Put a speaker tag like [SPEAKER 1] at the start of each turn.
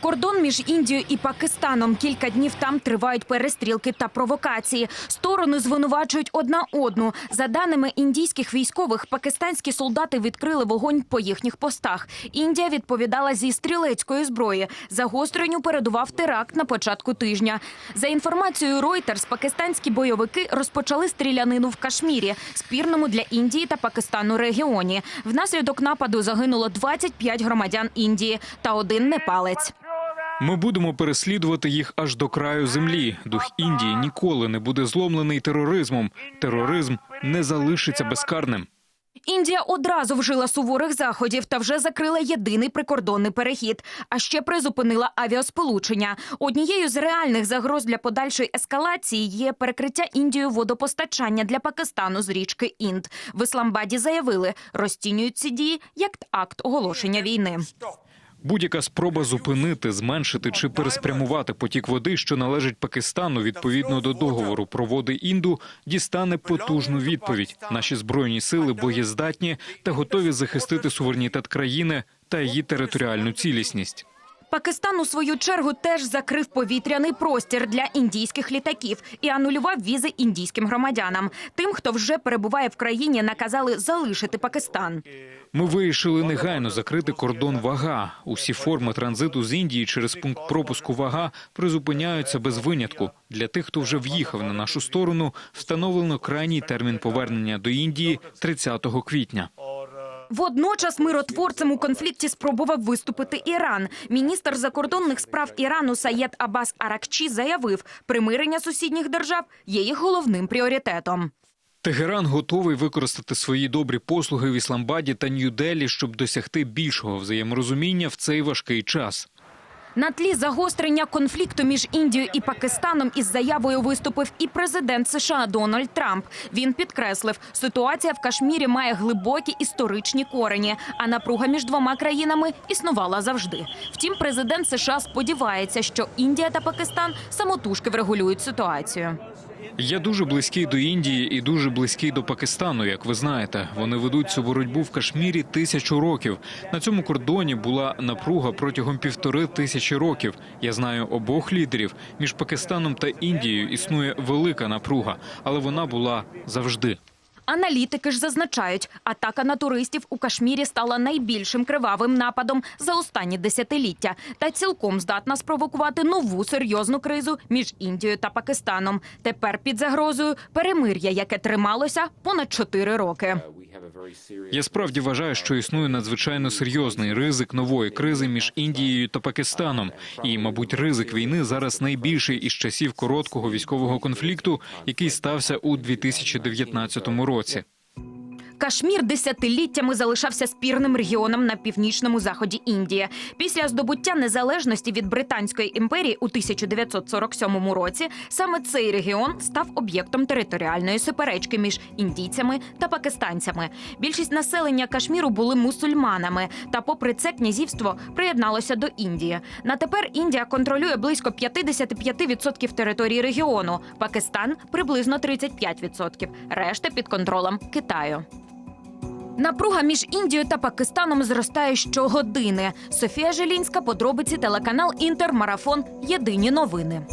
[SPEAKER 1] Кордон між Індією і Пакистаном. Кілька днів там тривають перестрілки та провокації. Сторони звинувачують одна одну. За даними індійських військових, пакистанські солдати відкрили вогонь по їхніх постах. Індія відповідала зі стрілецької зброї. Загостренню передував теракт на початку тижня. За інформацією Reuters, пакистанські бойовики розпочали стрілянину в Кашмірі, спірному для Індії та Пакистану регіоні. Внаслідок нападу загинуло 25 громадян Індії та один непалець.
[SPEAKER 2] Ми будемо переслідувати їх аж до краю землі. Дух Індії ніколи не буде зломлений тероризмом. Тероризм не залишиться безкарним.
[SPEAKER 1] Індія одразу вжила суворих заходів та вже закрила єдиний прикордонний перехід. А ще призупинила авіасполучення. Однією з реальних загроз для подальшої ескалації є перекриття Індією водопостачання для Пакистану з річки Інд. В Ісламбаді заявили, розцінюють ці дії як акт оголошення війни.
[SPEAKER 2] Будь-яка спроба зупинити, зменшити чи переспрямувати потік води, що належить Пакистану відповідно до договору про води Інду, дістане потужну відповідь. Наші збройні сили боєздатні та готові захистити суверенітет країни та її територіальну цілісність.
[SPEAKER 1] Пакистан у свою чергу теж закрив повітряний простір для індійських літаків і анулював візи індійським громадянам. Тим, хто вже перебуває в країні, наказали залишити Пакистан.
[SPEAKER 2] Ми вирішили негайно закрити кордон вага. Усі форми транзиту з Індії через пункт пропуску вага призупиняються без винятку. Для тих, хто вже в'їхав на нашу сторону, встановлено крайній термін повернення до Індії 30 квітня.
[SPEAKER 1] Водночас миротворцем у конфлікті спробував виступити Іран. Міністр закордонних справ Ірану Саєд Абас Аракчі заявив, примирення сусідніх держав є їх головним пріоритетом.
[SPEAKER 2] Тегеран готовий використати свої добрі послуги в Ісламбаді та Нью-Делі, щоб досягти більшого взаєморозуміння в цей важкий час.
[SPEAKER 1] На тлі загострення конфлікту між Індією і Пакистаном із заявою виступив і президент США Дональд Трамп. Він підкреслив, ситуація в Кашмірі має глибокі історичні корені, а напруга між двома країнами існувала завжди. Втім, президент США сподівається, що Індія та Пакистан самотужки врегулюють ситуацію.
[SPEAKER 2] Я дуже близький до Індії і дуже близький до Пакистану. Як ви знаєте, вони ведуть цю боротьбу в Кашмірі тисячу років. На цьому кордоні була напруга протягом півтори тисячі років. Я знаю обох лідерів. Між Пакистаном та Індією існує велика напруга, але вона була завжди.
[SPEAKER 1] Аналітики ж зазначають, атака на туристів у Кашмірі стала найбільшим кривавим нападом за останні десятиліття та цілком здатна спровокувати нову серйозну кризу між Індією та Пакистаном. Тепер під загрозою перемир'я, яке трималося понад чотири роки.
[SPEAKER 2] Я справді вважаю, що існує надзвичайно серйозний ризик нової кризи між Індією та Пакистаном. І, мабуть, ризик війни зараз найбільший із часів короткого військового конфлікту, який стався у 2019 році. році.
[SPEAKER 1] Кашмір десятиліттями залишався спірним регіоном на північному заході Індії. Після здобуття незалежності від Британської імперії у 1947 році саме цей регіон став об'єктом територіальної суперечки між індійцями та пакистанцями. Більшість населення Кашміру були мусульманами, та, попри це, князівство приєдналося до Індії. На тепер Індія контролює близько 55% території регіону. Пакистан приблизно 35%. Решта під контролем Китаю. Напруга між Індією та Пакистаном зростає щогодини. Софія Желінська, подробиці телеканал Інтермарафон. Єдині новини.